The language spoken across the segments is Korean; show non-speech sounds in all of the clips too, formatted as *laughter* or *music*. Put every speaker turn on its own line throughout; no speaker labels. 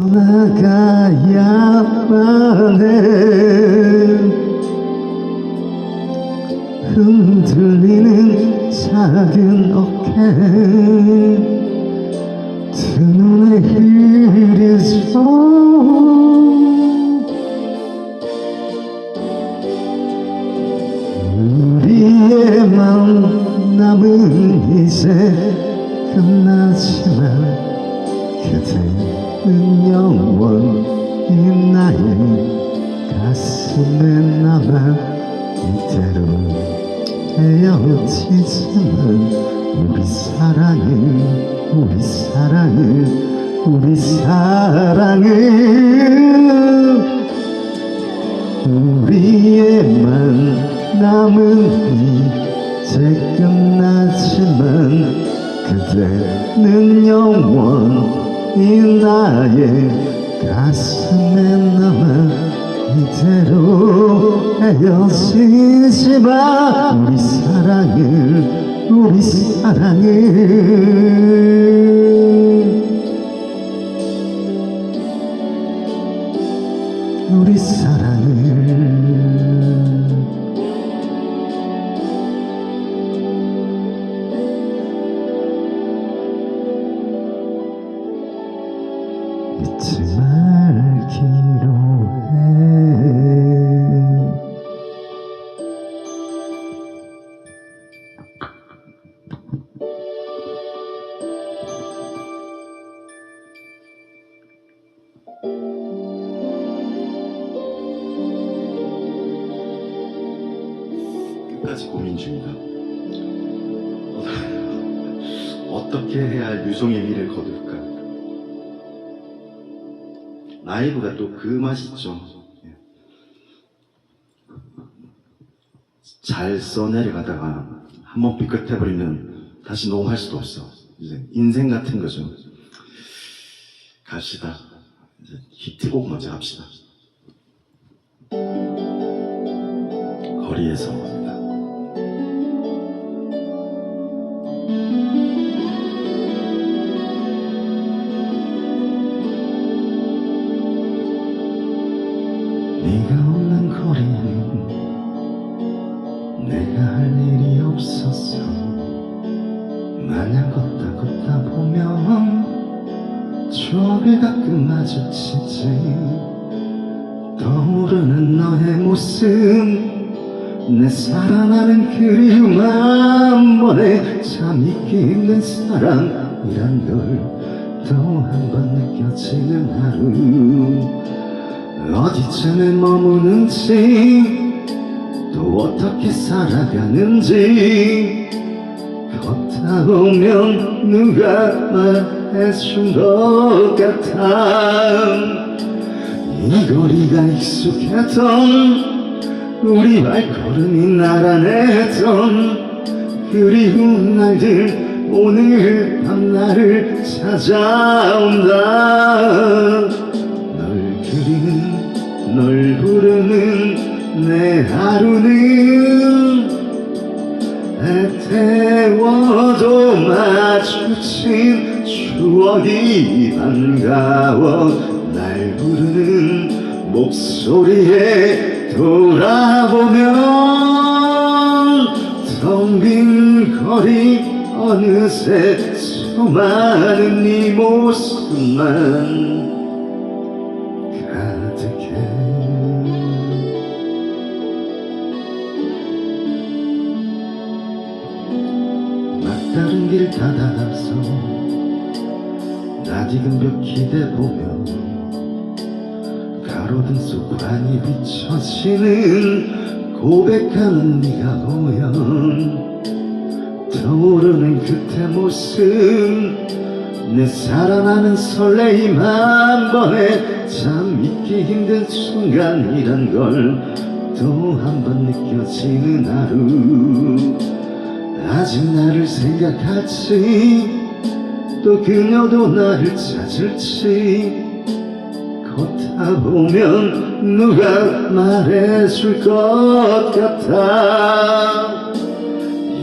나가야만 해. 흔들리는 작은 어깨. 두 눈에 흐려져 우리의 만 남은 이제 끝나지만 그대는 영원히 나의 가슴에 남아 이대로 헤어지지만 우리 사랑을 우리 사랑을 우리 사랑을 우리의 만남은 이제 끝나지만 그대는 영원히 나의 가슴에 남아 이대로 헤어지지마. 우리 사랑을 우리 사랑을. 우리 사랑
끝까지 고민 중이다. *laughs* 어떻게 해야 유송의 미를 거둘까? 라이브가 또 그 맛있죠. 예. 잘 써내려가다가 한 번 삐끗해버리면 다시 녹음할 수도 없어. 이제 인생 같은 거죠. 갑시다. 히트곡 먼저 합시다. 거리에서 옵니다. 네가 없는 거리 마주치지 떠오르는 너의 모습 내 사랑하는 그리움 한 번에 참 잊기 힘든 사랑이란 걸 또 한 번 느껴지는 하루. 어디쯤에 머무는지 또 어떻게 살아가는지 보면 누가 말해준 것 같아. 이 거리가 익숙했던 우리 발걸음이 나란했던 그리운 날들 오늘 밤 나를 찾아온다 추억이 반가워 날 부르는 목소리에 돌아보면 텅 빈 거리 어느새 수많은 네 모습만 가득해. 막다른 길 다다가서 낯익은 벽 기대보며 가로등 속 환히 비춰지는 고백하는 네가 보여 떠오르는 그때 모습 내 살아나는 설레임 한 번에 참 잊기 힘든 순간이란 걸 또 한 번 느껴지는 하루. 아직 나를 생각할지 또 그녀도 나를 찾을지. 걷다 보면 누가 말해줄 것 같아.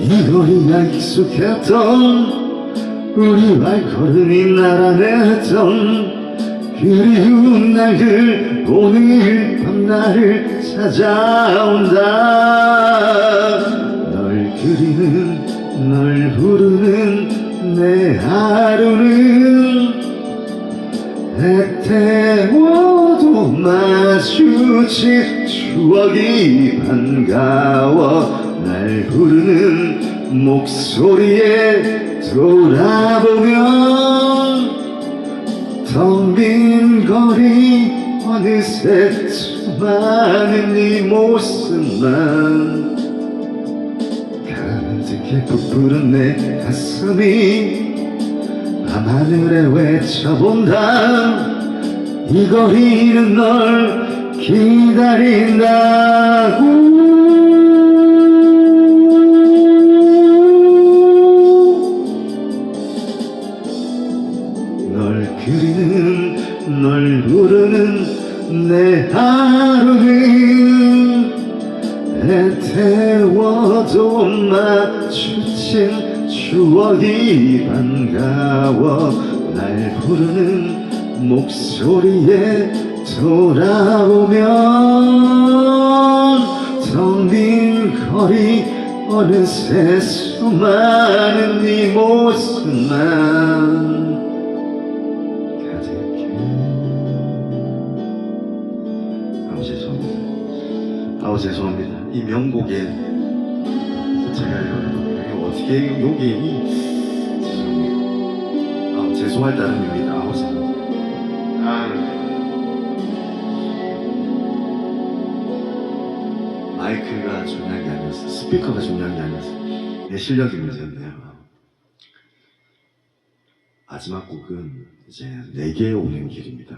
이 거리가 익숙했던 우리 발걸음이 나란했던
그리운 날들 오늘 밤 나를 찾아온다. 널 그리는 널 부르는 내 하루는 애태워도 마주친 추억이 반가워. 날 부르는 목소리에 돌아보면 텅 빈 거리 어느새 수많은 네 모습만 부풀은 내 가슴이 밤하늘에 외쳐본다. 이 거리는 널 기다린다고. 널 그리는 널 부르는 내 하루는 애태워도 마 주친 추억이 반가워. 날 부르는 목소리에 돌아오면 텅 빈 거리 어느새 수많은 네 모습만 죄송합니다. 아우 죄송합니다. 이 명곡에 제가 이거 어떻게 여기 죄송합니다 아우 죄송할 따름입니다 아우 죄송합니다 아 마이크가 중요한 게 아니었어 스피커가 중요한 게 아니었어 내 실력이 문제였네요. 마지막 곡은 이제 내게 오는 길입니다.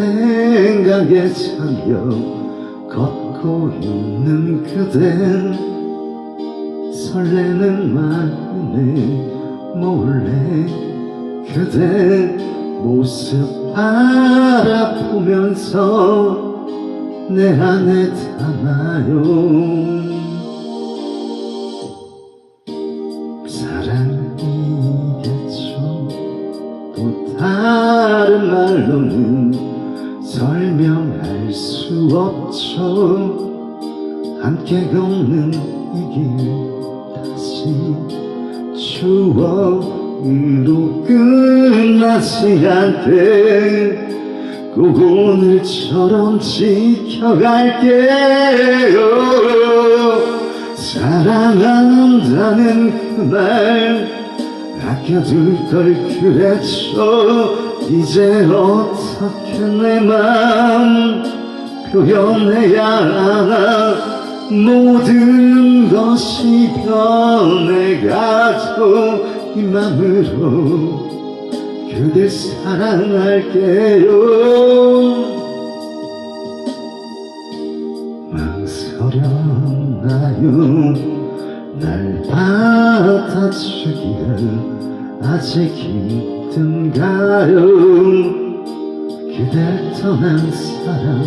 생각에 잠겨 걷고 있는 그댄 설레는 마음에 몰래 그대 모습 바라보면서 내 안에 담아요. 사랑이겠죠. 또 다른 말로는 걷는 이 길 다시 추억으로 끝나지 않게 꼭 오늘처럼 지켜갈게요. 사랑한다는 그말 아껴둘 걸 그랬죠 이제 어떻게 내 맘 표현해야 하나 모든 것이 변해가죠 이 맘으로 그댈 사랑할게요. 망설였나요? 날 받아주기가 아직 힘든가요? 그댈 떠난 사랑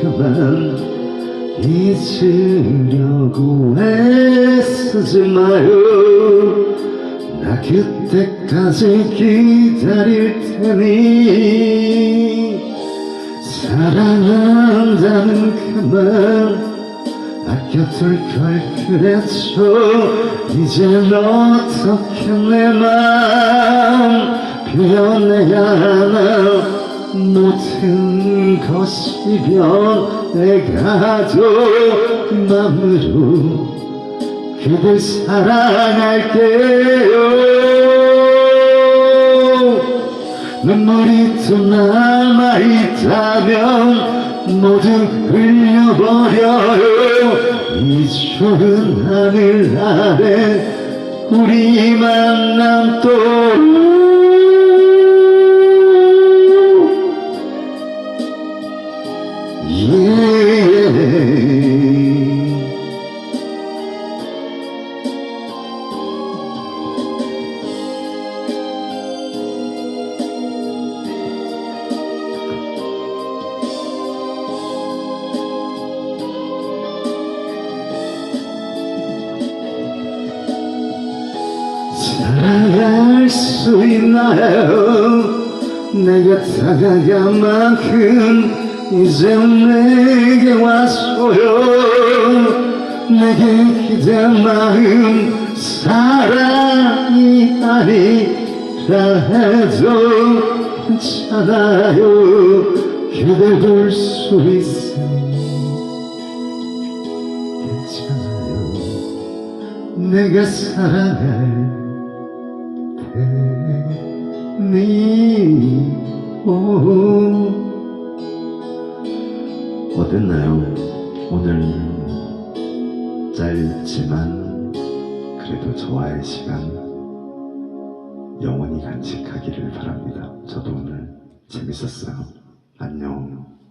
그만 잊으려고 애쓰지 마요. 나 그때까지 기다릴 테니. 사랑한다는 그말 아껴둘 걸 그랬죠. 이젠 어떻게 내맘 표현해야 하나 모든 것이 변해가도 맘으로 그댈 사랑할게요. 눈물이 또 남아있다면 모두 흘려버려요. 이 좋은 하늘 아래 우리 만남 또
내가 다가간 만큼 이제 내게 왔어요. 내게 기댄 마음 사랑이 아니라 해도 괜찮아요. 그댈 볼 수 있으니 괜찮아요. 내가 사랑 할 테니 어땠나요? 오늘 짧지만 그래도 저와의 시간 영원히 간직하기를 바랍니다. 저도 오늘 재밌었어요. 안녕.